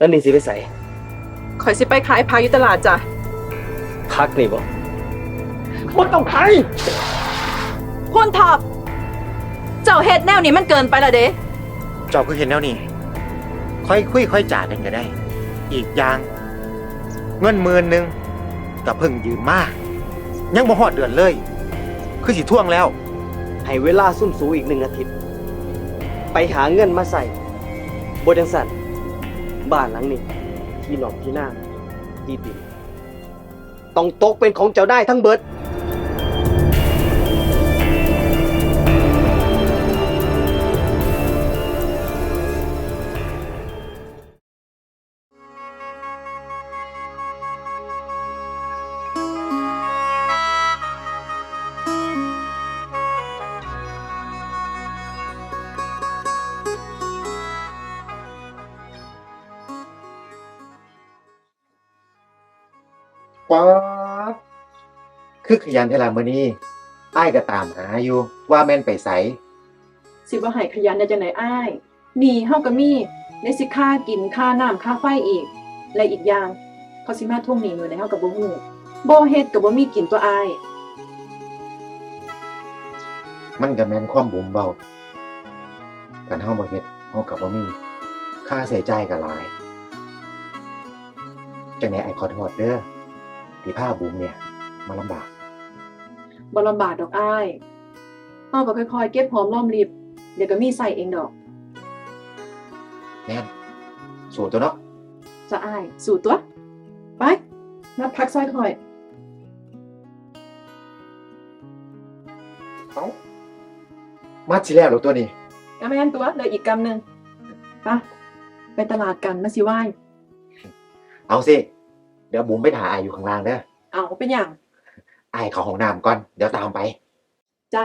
แล้วนี่สิไปใส่ข่อยสิไปขายผักอยู่ตลาดจ้ะพักนี่บ่บ่ต้องไปคุณทอบ เจ้าเฮ็ดแนวนี้มันเกินไปละเด้เจ้าคือเห็นแล้วนี่ ค่อยคุยค่อยจ่ากันก็ได้ อีกอย่าง เงินหมื่นหนึ่งกับเพิ่งยืมมา ยังบ่ฮอดเดือนเลย คือสิท่วงแล้ว ให้เวลาซุ่มสูอีกหนึ่งอาทิตย์ ไปหาเงินมาใส่บ่จังสั่น บ้านหลังนี้ ที่หนองที่หน้าที่ดิน ต้องตกเป็นของเจ้าได้ทั้งเบิด คือขยันเทลามื้อนี้อ้ายก็ตามหาอยู่ว่าแม่นไปไสสิบ่ให้ขยันได้จังไดอ้ายหนี่เฮาก็มีได้สิค่ากินค่าน้ำค่าไฟอีก และอีกอย่างเขาสิมาทวงหนี้มื้อใดเฮาก็บ่ฮู้บ่เฮ็ดก็บ่มีกินตัวอ้าย มันก็แม่นความบุมเบากันเฮาบ่เฮ็ดเฮาก็บ่มีค่าใช้จ่ายก็หลายจังได๋ไอ้ขอโทษเด้อที่พาบุมเนี่ยมาลำบาก บ่ลำบากดอกอ้ายเฮาก็ค่อยๆ เก็บหอมรอมริบ เดี๋ยวก็มีใส่เองดอกแน่นสู้ตัวเนาะจะอ้ายสู่ตัว ไปมาพักซอยข่อยเอ้ามาสิแล้วเหรอตัวนี้ก็แม่นตัวเหลืออีกกำหนึ่งไปไปตลาดกันมาสิไหว้ เอาสิ เดี๋ยวบุ๋มไปถ่ายอายอยู่ข้างล่างเด้อเอาเป็นอย่าง อายเขาห้องน้ำก่อน เดี๋ยวตามไป จ้า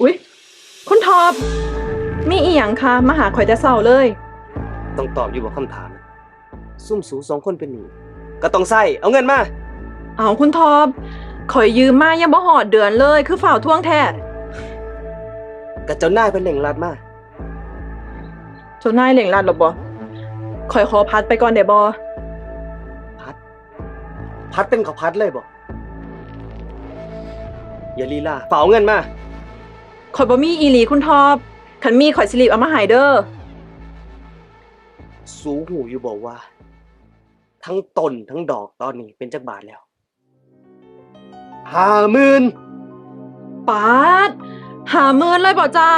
อุ๊ย คุณทอบมีอีหยังคะมาหาข่อยแต่เศร้าเลย ต้องตอบอยู่บ่คำถามซุ่มสูสองคนเป็นหนี้ก็ต้องใส่เอาเงินมา เอาคุณทอบ ข่อยยืมมายังบ่หอดเดือนเลย คือฝ่าวท่วงแท้กับเจ้านายเป็นเหล่งรัดมาเจ้านายเหล่งรัดหรอบ่ข่อยขอพัดไปก่อนได้บ่พัด พัดเป็นเขาพัดเลยบ่อย่าลีลาเป่าเงินมาข่อยบ่มีอีหลีคุณทอบคันมีข่อยสิรีบเอามาให้เด้อสูหูอยู่บอกว่า ทั้งต้นทั้งดอกตอนนี้เป็นจักบาทแล้ว ห้าหมื่นปาดหาหมื่นเลยบ่จ้า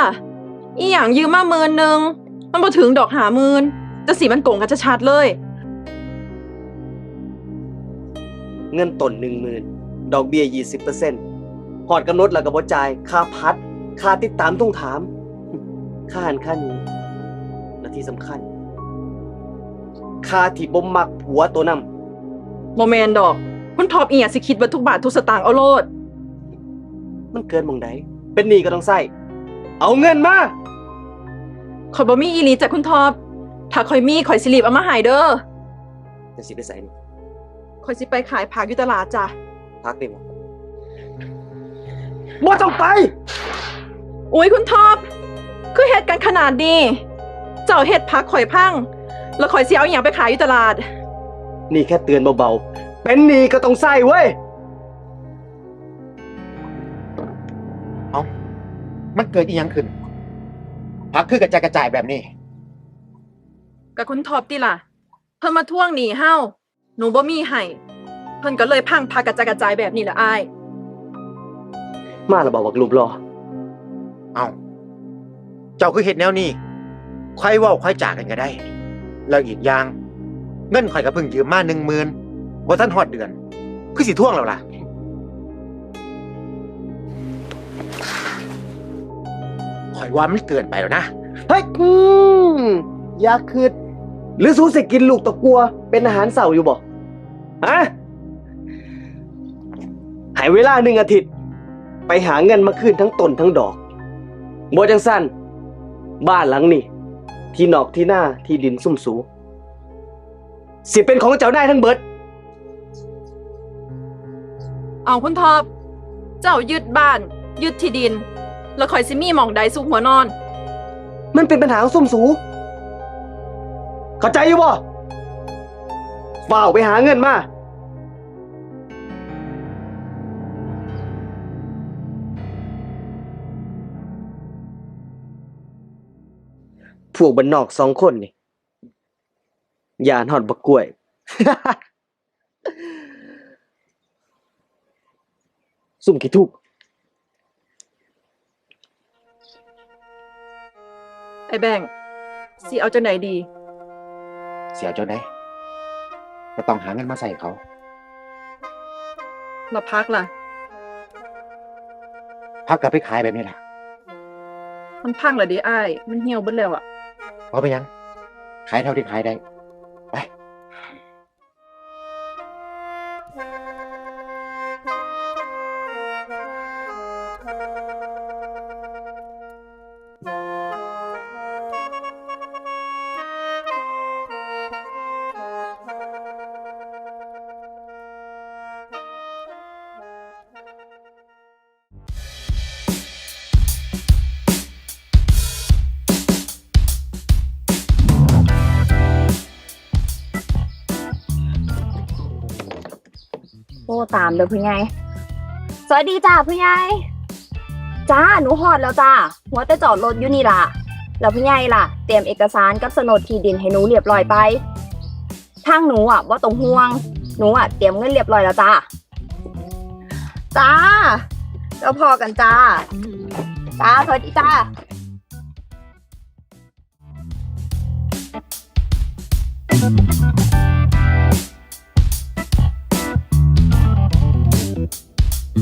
อีหยังยืมมาหมื่นหนึ่งมันบ่ถึงดอกหาหมื่นจะสีมันโกงกันชัดๆเลย เงินต้นหนึ่งหมื่นดอกเบี้ยยี่สิบเปอร์เซ็นต์หอดกำหนดแล้วก็บ่จ่ายค่าพัด ค่าติดตามต้องถาม ค่าหันค่านี้และที่สำคัญ ค่าที่บ่มักผัวตัวนำโมแมนดอก คุณทอบอีหยังสิคิดว่าทุกบาททุกสตางค์เอาโลด มันเกินหมองใดเป็นหนี้ก็ต้องใส่เอาเงินมาข่อยบ่มีอีหลีจากคุณทอบ ถ้าข่อยมีข่อยสิรีบเอามาให้เด้อจะสิไปใส่นี่ข่อยสิไปขายผักอยู่ตลาดจ้ะ พักได้บ่บ่ต้องไป อุ้ยคุณทอบคือเฮ็ดกันขนาดนี้ เจ้าเฮ็ดผักข่อยพัง แล้วข่อยสิเอาอหย่างไปขายอยู่ตลาด นี่แค่เตือนเบาๆ เป็นหนี้ก็ต้องใส่เว้ยมันเกิดอีหยังขึ้นพักคือกระจายกระจายแบบนี้ กับคุณทอบติล่ะ เพิ่นมาทวงหนี้เฮาหนูบ่มีให้เพิ่นก็เลยพังพากระจายกระจายแบบนี้ละอาย มาแล้วบอกว่ารูปรอ เอาเจ้าคือเห็ดแนวนี้ค่อยเว่าค่อยจ่ากันก็ได้ แล้วอีกอย่าง เงินข่อยก็เพิ่งยืมมาหนึ่งหมื่น บ่ทันฮอดเดือน คือสิท่วงแล้วล่ะ ข่อยว่ามันเกินไปแล้วนะ เฮ้ยอืมอยากคืดหรือสู้สิกินลูกตะกัว เป็นอาหารเสาอยู่บ่ฮะหายเวลาหนึ่งอาทิตย์ ไปหาเงินมาคืนทั้งต้นทั้งดอกบ่จังสั้นบ้านหลังนี่ที่นอกที่หน้าที่ดินซุ่มสู สิเป็นของเจ้านายทั้งเบิด เอาคุณทอปเจ้ายึดบ้าน ยึดที่ดิน แล้วข่อยสิมีหมองใดสุกหัวนอน มันเป็นปัญหาของส้มสู เข้าใจอยู่บ่ฝ้าวไปหาเงินมา พวกบันนอกสองคนนี่ยานหอดบักกล้วย ซุ่มขี้ทุกไอ้แบงค์สิเอาจังไหนดี เสียจนได้ก็ต้องหาเงินมาใส่เขา มาพักล่ะ พักกลับไปขายแบบนี้ล่ะมันพังและเดิอ้าย มันเหี่ยวเบิดแล้วอะเพราะไปยัง ขายเท่าที่ขายได้ โอ้ตามเด้อผู้ใหญ่สวัสดีจ้าผู้ใหญ่จ้าหนูฮอดแล้วจ้าหัวแต่จอดรถอยู่นี่ล่ะ แล้วผู้ใหญ่ล่ะ เตรียมเอกสารกับโฉนดที่ดินให้หนูเรียบร้อยไปทางหนูอะว่าต้องห่วง หนูอะเตรียมเงินเรียบร้อยแล้วจ้าจ้าแล้วพอกันจ้าจ้าสวัสดีจ้า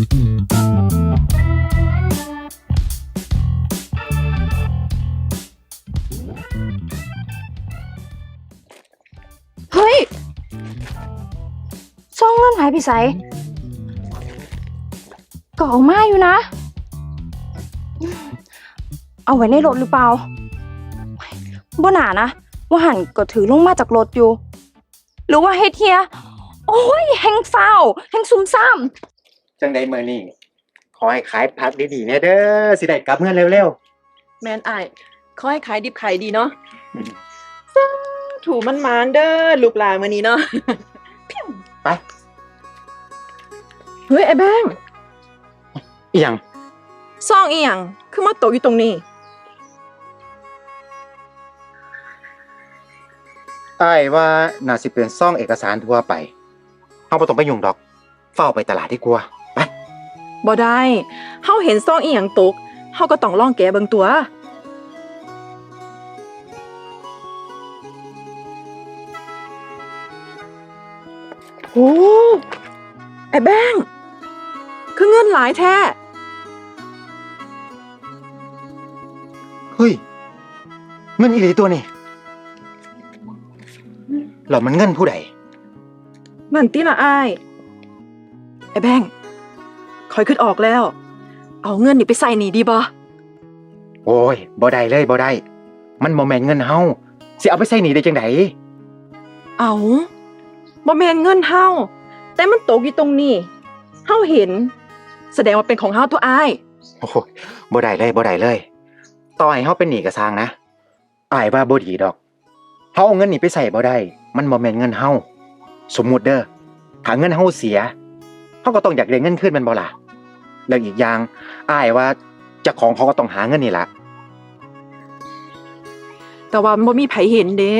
เฮ้ยซ่องเงินหายไปใสก็เอามาอยู่นะ เอาไว้ในรถหรือเปล่าบ่หนานะว่าหันก็ถือลงมาจากรถอยู่ หรือว่าเฮดเฮีย โอ้ยแหงเฝ้าแหงซุ่มซ่าม จังใดเมื่อนี่ขอให้ขายพักดีๆเนี่ยเด้อสิได้กลับเงินเร็วแมนอ้ายขอให้ขายดิบขายดีเนาะอืมสาถูมันมานเด้อลูกหลานมื้อนี้เนาะ ๆ ไปเฮ้ยไอ้แบงค์อีหยังซ่องอีหยังคือมาตกอยู่ตรงนี้อ้ายว่าน่าสิเป็นซ่องเอกสารทั่วไปเฮาบ่ต้องไปยุ่งดอก เฝ้าไปตลาดดีกว่าไป บ่ได้เฮาเห็นซ่องอีหยังตกเฮาก็ต้องลองแกะเบิ่งตัว โอ้ไอ้แบงค์คือเงินหลายแท้ เฮ้ย เงินอีหลีตัวนี่แล้วมันเงินผู้ใดนั่นติละอ้าย ไอ้แบงค์ค อยขึ้นออกแล้ว เอาเงินนี่ไปใส่หนีดีบ่โอ้ยบ่ได้เลยบ่ได้ มันบ่แม่นเงินเฮาสิเอาไปใส่หนี้ได้จังไดเอาบ่แม่นเงินเฮาแต่มันตกอยู่ตรงนี้เฮาเห็น แสดงว่าเป็นของเฮาตัวอ้ายโอ้ยบ่ได้เลยบ่ได้เลยต่อให้เฮาเป็นหนี้ก็สร้างนะอายว่าบ่ดีดอกเฮาเอาเงินนี่ไปใส่บ่ได้ มันบ่แม่นเงินเฮาสมมุติเด้อถ้าเงินเฮาเสียเฮาก็ต้องอยากได้เงินคืนแมันบ่ล่ะ แล้วอีกอย่างอายว่าเจ้าของเขาก็ต้องหาเงินนี่ล่ะ แต่ว่าบ่มีไผเห็นเด้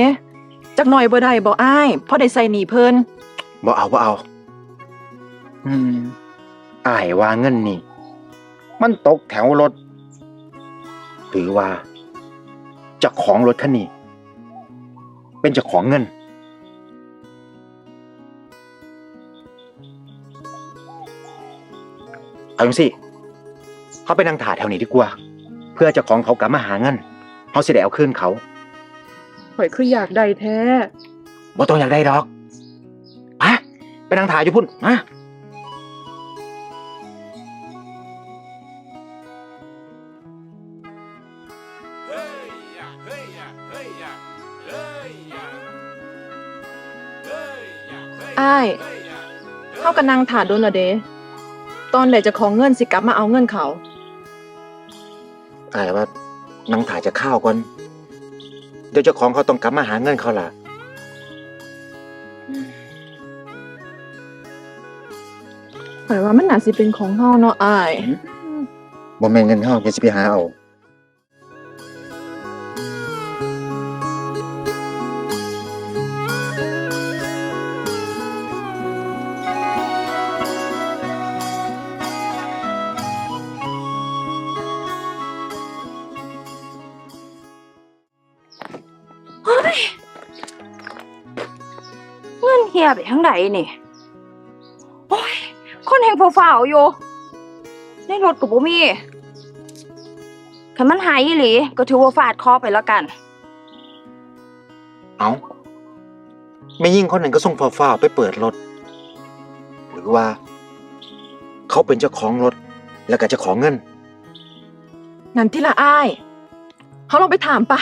จักหน่อยบ่ได้บ่อ้ายเพราะได้ใส่หนีเพิ่นบ่เอาบ่เอา อืมอายว่าเงินนี่ มันตกแถวรถหรือว่าเจ้าของรถคันนี้ เป็นเจ้าของเงิน เอาจังสิเขาไปนั่งถ่าแถวนี้ดีกว่า เพื่อเจ้าของเขากลับมาหาเงินเขาสิได้เอาคืนเขาข่อยคืออยากได้แท้ บ่ต้องอยากได้ดอกไปไปนั่งถ่ายอยู่พุ่นมาอ้ายเฮาก็นั่งถ่าโดนและเด้ ตอนใดจะของเงินสิกลับมาเอาเงินเขาอายว่านังถ่ายจะข้าวก่อน เดี๋ยวเจ้าของเขาต้องกลับมาหาเงินเขาล่ะ ข่อยว่ามันน่าสิเป็นของเฮาเนาะอ้าย บ่แม่นเงินเฮาจะสิไปหาเอา ไปทั้งใดนี่โอ้ยคนแห่งเฝ้าๆอยู่ในรถกับบ่มีคันมันหายอีหลีก็ถือว่าฟาดเคอไปแล้วกัน เอาไม่ยิ่งคนนั้นก็ส่งฟ้าๆไปเปิดรถ หรือว่า เขาเป็นเจ้าของรถแล้วก็เจ้าของเงิน นั่นที่ละอ้ายเฮาลองไปถามปะ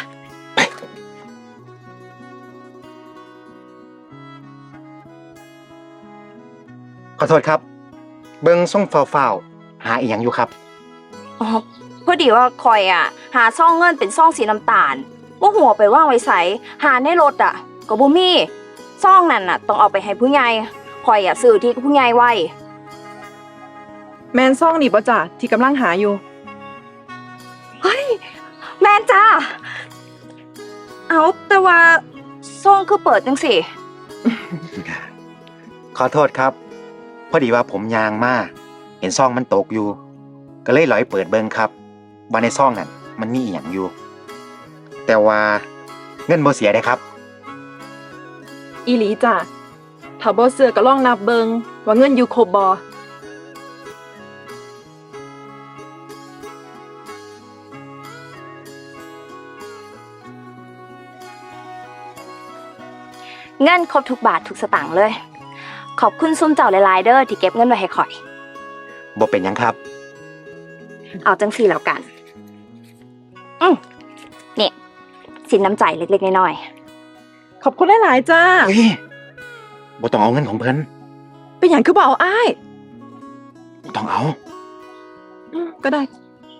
อโทษครับ เบิงส่งฟ้าๆหาอีหยังอยู่ครับ อ๋อพอดีว่าคอยอะ หาซ่องเงินเป็นซ่องสีน้ำตาลว่าหัวไปว่างไว้ใสหาในรถอะก็บ่มีซ่องนั่นน่ะ ต้องเอาไปให้ผู้ใหญ่คอยอะซื้อที่ผู้ใหญ่ไว้ แมนซ่องนี่บ่จ้ะที่กำลังหาอยู่ เฮ้ย แม่นจ้า เอาแต่ว่าซ่องคือเปิดจังสิ ขอโทษครับ พอดีว่าผมยางมากเห็นซ่องมันตกอยู่ ก็เลยลอยเปิดเบิงครับว่าในซ่องนั่นมันมีอีหยังอยู่ แต่ว่าเงินบ่เสียได้ครับ อีหลีจ้ะถ้าบ่เสือก็ลองนับเบิงว่าเงินอยู่ครบบ่เงินครบทุกบาททุกสตางค์เลย ขอบคุณซุ่มเจ้าหลายๆเด้อที่เก็บเงินไว้ให้ข่อย บ่เป็นหยังครับ เอาจังสี่แล้วกัน อืมนี่ สินน้ำใจเล็กๆ น้อยขอบคุณหลายๆจ้า เฮ้ยบ่ต้องเอาเงินของเพิ่นเป็นหยังคือบ่เอาอ้ายบ่ต้องเอา อืมก็ได้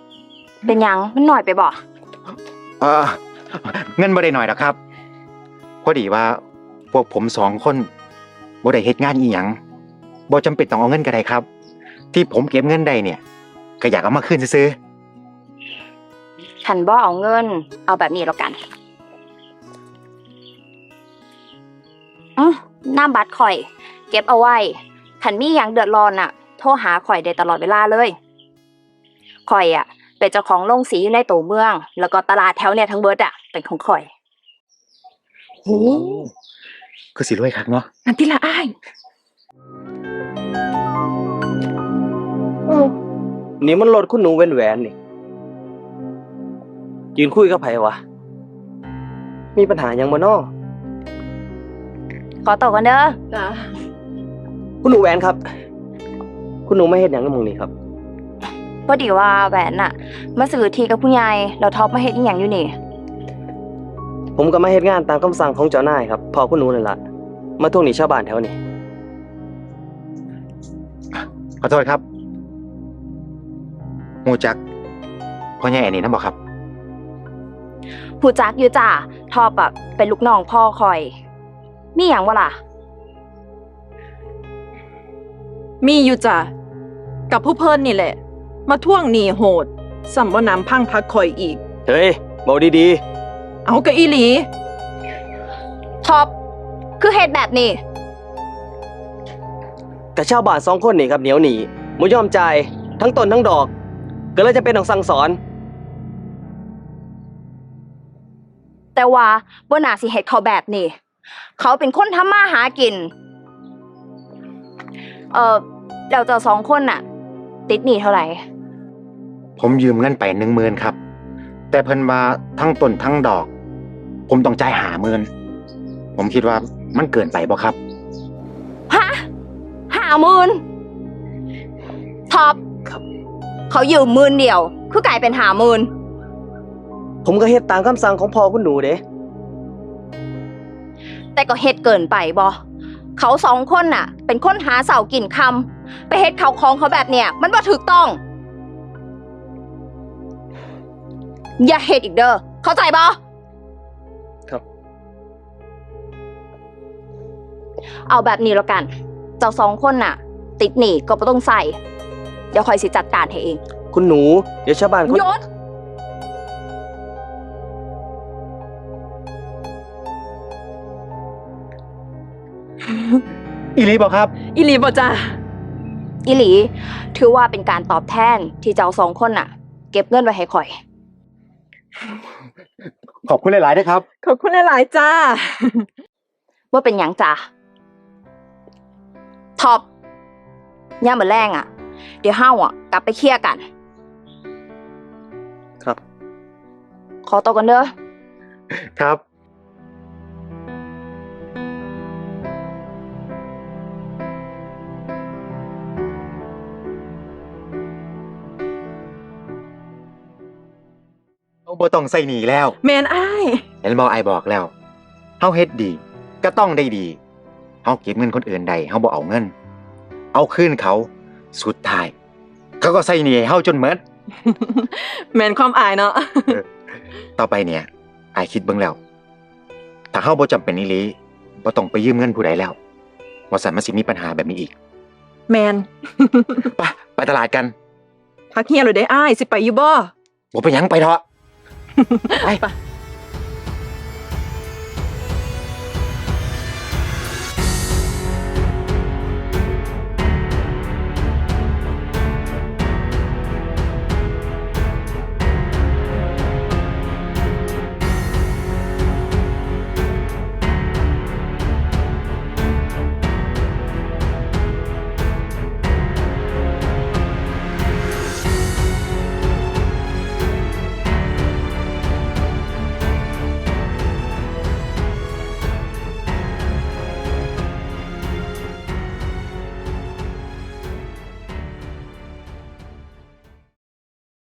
ๆ เป็นหยังมันหน่อยไปบ่เออเงินบ่ได้หน่อยหรอกครับ พอดีว่า พวกผมสองคน บ่ได้เฮ็ดงานอีหยังบ่จำเป็นต้องเอาเงินก็ได้ครับ ที่ผมเก็บเงินได้เนี่ย ก็อยากเอามาคืนซื้อขันบ่เอาเงิน เอาแบบนี้แล้วกันอืมน้ำบัตรข่อย เก็บเอาไว้ขันมีอย่างเดือดร้อนน่ะ โทรหาข่อยได้ตลอดเวลาเลยข่อยอะ เป็นเจ้าของโรงสีอยู่ในตัวเมือง แล้วก็ตลาดแถวเนี่ยทั้งเบิดอะเป็นของข่อย ๆโอ้ คือสิรวยคักเนาะนั่นที่ละอ้ายนี่มันรถคุณหนูแหวนแหวนนี่ยืนคุยกับไผวะ มีปัญหาหยังบ่น้อขอตกกันเด้อจ้าคุณหนูแหวนครับ คุณหนูไม่เฮ็ดหยังกับหมึงนี่ครับ พอดีว่าแหวนน่ะ มาซื้อทีกับผู้ใหญ่แล้วท็อปมาเฮ็ดอีหยังอยู่นี่ ผมก็มาเฮ็ดงานตามคำสั่งของเจ้านายครับพอคุณหนูนั่นล่ะ มาทวงหนี้ชาวบ้านแถวนี้ ขอโทษครับฮู้จักพ่อใหญ่อันนี้นำบ่ครับ ผู้จักอยู่จ้าท็อปอะเป็นลูกน้องพ่อคอย มีหยังวะล่ะ มีอยู่จ้ะกับผู้เพิ่นนี่แหละ มาท่วงหนี้โหดสัมบ่น้ำพังพักข่อยอีก เฮ้ยเบาดีเอากะอีหลี ท็อป คือเฮ็ดแบบนี้ๆแต่ชาวบ้านสองคนนี่ครับเหนียวหนีบ่ยอมจ่ายทั้งต้นทั้งดอก ก็เลยจะเป็นต้องสั่งสอน แต่ว่าบ่น่าสิเฮ็ดเขาแบบนี้ เขาเป็นคนทำมาหากิน เอ่อเดี๋ยวเจ้าสองคนน่ะ ติดหนี้เท่าไหร่ ผมยืมเงินไปหนึ่งหมื่นครับ แต่เพิ่นว่าทั้งต้นทั้งดอก ผมต้องจ่ายหาหมื่น ผมคิดว่ามันเกินไปบ่ครับ ฮะห้าหมื่นท็อปครับ เขายืมหมื่นเดียว คือกลายเป็นห้าหมื่นผมก็เฮ็ดตามคำสั่งของพ่อคุณหนูเด้แต่ก็เฮ็ดเกินไปบ่เขาสองคนน่ะ เป็นคนหาเสากินคำไปเฮ็ดเขาของเขาแบบเนี้ยมันบ่ถูกต้อง อย่าเฮ็ดอีกเด้อเข้าใจบ่ค เอาแบบนี้แล้วกัน เจ้าสองคนน่ะ ติดหนี้ก็บ่ต้องใส่ เดี๋ยวคอยสิจัดการให้เองคุณหนู เดี๋ยวชาวบ้านเขายศอีหลีบอกครับอีหลีบ่จ้าอิหลี ถือว่าเป็นการตอบแทนที่เจ้าสองคนน่ะ เก็บเงินไว้ให้ข่อย ขอบคุณหลายๆนะครับ ขอบคุณหลายๆจ้า ว่าเป็นหยังจ้ะ ย่าเหมือนแรงอะ เดี๋ยวเฮ้าอะ กลับไปเคลียร์กัน ครับ ขอตัวกันเด้อ ครับ เอาบ่ต้องใส่หนีแล้ว แมนอ้ายเห็นบอไอบอกแล้วเฮาเฮ็ดดี ก็ต้องได้ดีเฮาเก็บเงินคนอื่นใดเฮาบ่เอาเงิน เอาคืนเขา สุดท้าย เขาก็ใส่หนีให้เฮาจนเมดแมนความอายเนาะ ต่อไปเนี่ยไอายคิดเบิ่งแล้ว ถ้าเฮาบ่จำเป็นอีหลีบ่ต้องไปยืมเงินผู้ใดแล้วบ่สั่นมันสิมีปัญหาแบบนี้อีกแมน ไปไปตลาดกันพักเฮียเลยได้อ้ายสิไปอยู่บ่บ่ไปหยังไปเถอะ ไป ไป